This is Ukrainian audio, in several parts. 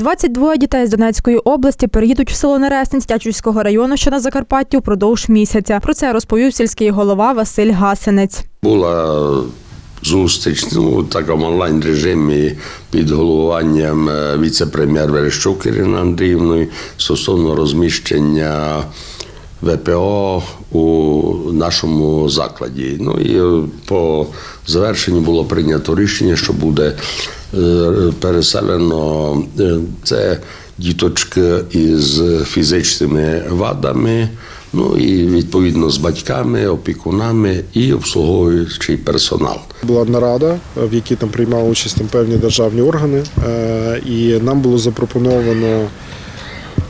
22 дітей з Донецької області переїдуть в село Нересниць Тячівського району, що на Закарпатті, впродовж місяця. Про це розповів сільський голова Василь Гасенець. Була зустріч ну, в онлайн режимі під головуванням е, віце-прем'єр Верещук Ірини Андріївної стосовно розміщення ВПО у нашому закладі. Ну і е, по завершенню було прийнято рішення, що буде переселено е, це діточки із фізичними вадами. Ну і відповідно з батьками, опікунами і обслуговуючий персонал. Була нарада, в якій там приймали участь там певні державні органи, е, і нам було запропоновано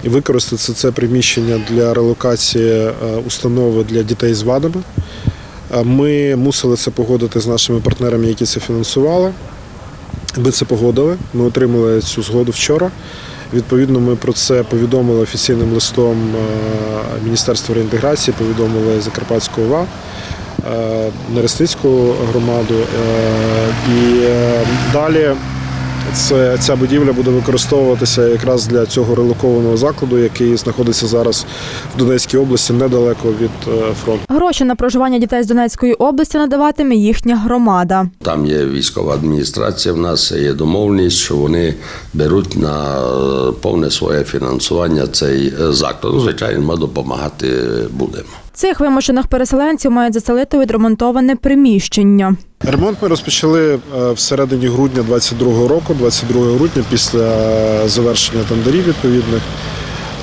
використати це приміщення для релокації е, установи для дітей з вадами. Е, Ми мусили це погодити з нашими партнерами, які це фінансували. Ми це погодили. Ми отримали цю згоду вчора. Відповідно, ми про це повідомили офіційним листом е, Міністерства реінтеграції, повідомили Закарпатську ОВА, е, Нерестицьку громаду. Е, І далі це, ця будівля буде використовуватися якраз для цього релокованого закладу, який знаходиться зараз в Донецькій області недалеко від е, фронту. Гроші на проживання дітей з Донецької області надаватиме їхня громада. Там є військова адміністрація. В нас є домовленість, що вони беруть на е, повне своє фінансування цей е, заклад. Ну, звичайно, ми допомагати будемо. Цих вимушених переселенців мають заселити відремонтоване приміщення. Ремонт ми розпочали е, всередині грудня 22 року, 22 грудня, після е, завершення тендерів відповідних.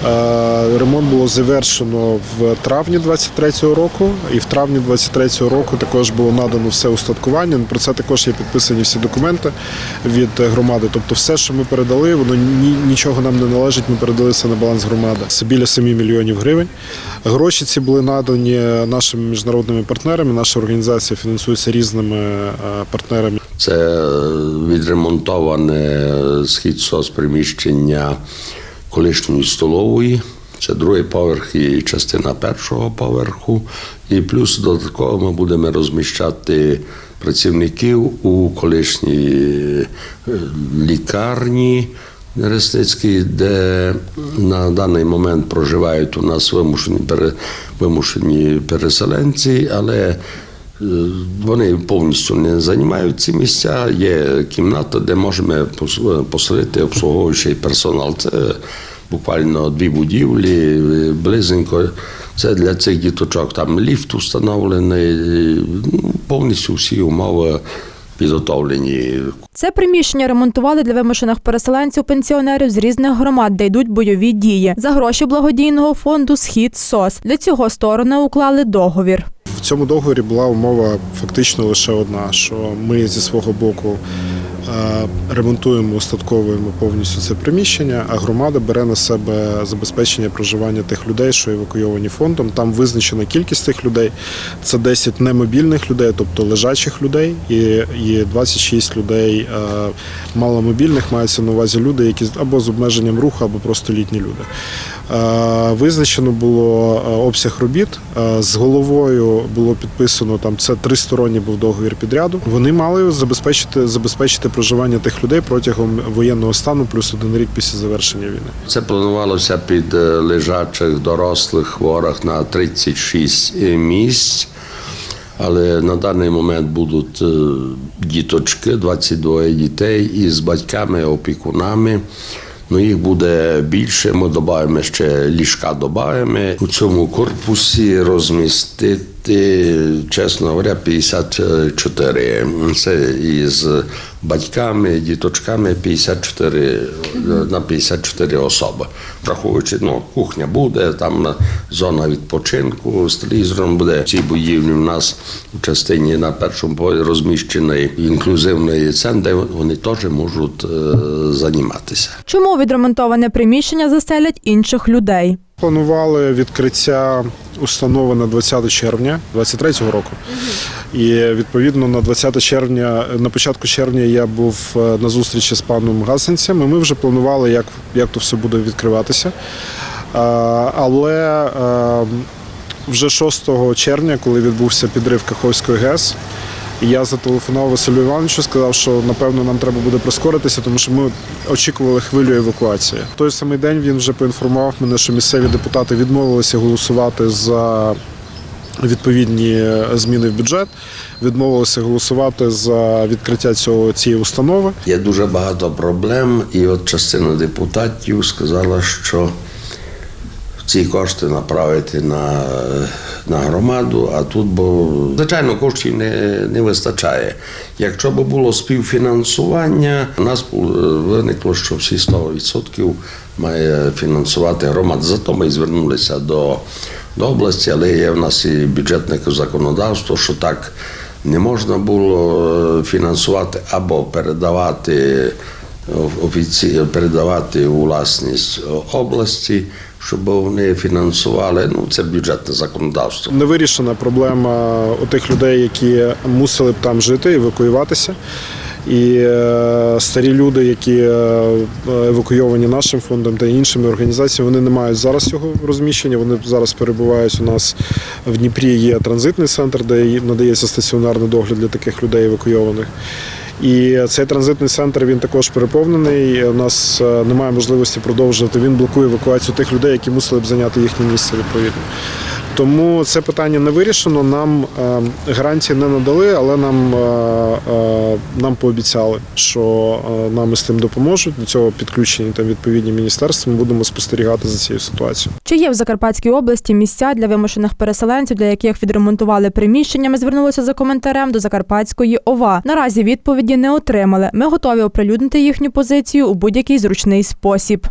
Е, Ремонт було завершено в травні 23-го року, і в травні 23-го року також було надано все устаткування. Про це також є підписані всі документи від громади. Тобто, все, що ми передали, воно ні, нічого нам не належить. Ми передали це на баланс громади. Це біля 7 мільйонів гривень. Гроші ці були надані нашими міжнародними партнерами. Наша організація фінансується різними е, партнерами. Це відремонтоване схід соц приміщення колишньої столової. Це другий поверх і частина першого поверху. І плюс додатково ми будемо розміщати працівників у колишній е, лікарні Нерестицькій, де на даний момент проживають у нас вимушені, вимушені переселенці, але вони повністю не займають ці місця. Є кімната, де можемо пос- поселити обслуговуючий персонал. Це буквально дві будівлі, е, близенько. Це для цих діточок. Там ліфт установлений, е, ну, повністю всі умови підготовлені. Це приміщення ремонтували для вимушених переселенців пенсіонерів з різних громад, де йдуть бойові дії. За гроші благодійного фонду Схід СОС. Для цього сторони уклали договір. В цьому договорі була умова фактично лише одна: що ми зі свого боку е, ремонтуємо, устатковуємо повністю це приміщення, а громада бере на себе забезпечення проживання тих людей, що евакуйовані фондом. Там визначена кількість тих людей. Це 10 немобільних людей, тобто лежачих людей, і, і 26 людей е, маломобільних мається на увазі люди, які або з обмеженням руху, або просто літні люди. Е, Визначено було е, обсяг робіт. Е, З головою було підписано там це тристоронній був договір підряду. Вони мали забезпечити забезпечити проживання тих людей протягом воєнного стану, плюс один рік після завершення війни. Це планувалося під лежачих дорослих хворих на 36 місць. Але на даний момент будуть діточки, 22 дітей із батьками, опікунами. Ну, їх буде більше. Ми додаємо ще ліжка додаємо. У цьому корпусі розмістити, чесно говоря, 54. Це із батьками, діточками 54 на 54 особи. Враховуючи, ну, кухня буде, там зона відпочинку з телевізором буде. В цій будівлі в нас у частині на першому поверсі розміщений інклюзивний центр, де вони теж можуть е, займатися. Чому відремонтоване приміщення заселять інших людей? Планували відкриття установи на 20 червня 23-го року. І відповідно на 20 червня, на початку червня я був е, на зустрічі з паном Гасенцем, і ми вже планували, як, як то все буде відкриватися. А, Але е, вже 6 червня, коли відбувся підрив Каховської ГЕС, Я зателефонував Василю Івановичу, сказав, що напевно нам треба буде прискоритися, тому що ми очікували хвилю евакуації. В той самий день він вже поінформував мене, що місцеві депутати відмовилися голосувати за відповідні зміни в бюджет, відмовилися голосувати за відкриття цього цієї установи. Є дуже багато проблем, і от частина депутатів сказала, що ці кошти направити на, на громаду, а тут, бо звичайно, коштів не, не вистачає. Якщо б було співфінансування, у нас виникло, що всі 100% має фінансувати громада. Зато ми звернулися до, до області, але є в нас і бюджетне законодавство, що так не можна було е, фінансувати або передавати офіці... передавати у власність області, щоб вони фінансували. Ну, це бюджетне законодавство. Не вирішена проблема у тих людей, які мусили б там жити, евакуюватися. І е, старі люди, які е, евакуйовані нашим фондом та іншими організаціями, вони не мають зараз цього розміщення. Вони зараз перебувають у нас в Дніпрі. Є транзитний центр, де надається стаціонарний догляд для таких людей евакуйованих. І цей транзитний центр він також переповнений. У нас е, немає можливості продовжувати. Він блокує евакуацію тих людей, які мусили б зайняти їхнє місце відповідно. Тому це питання не вирішено. Нам е, гарантії не надали, але нам, е, е, нам пообіцяли, що нам із тим допоможуть. До цього підключені там відповідні міністерства. Ми будемо спостерігати за цією ситуацією. Чи є в Закарпатській області місця для вимушених переселенців, для яких відремонтували приміщення? Ми звернулися за коментарем до Закарпатської ОВА. Наразі відповіді не отримали. Ми готові оприлюднити їхню позицію у будь-який зручний спосіб.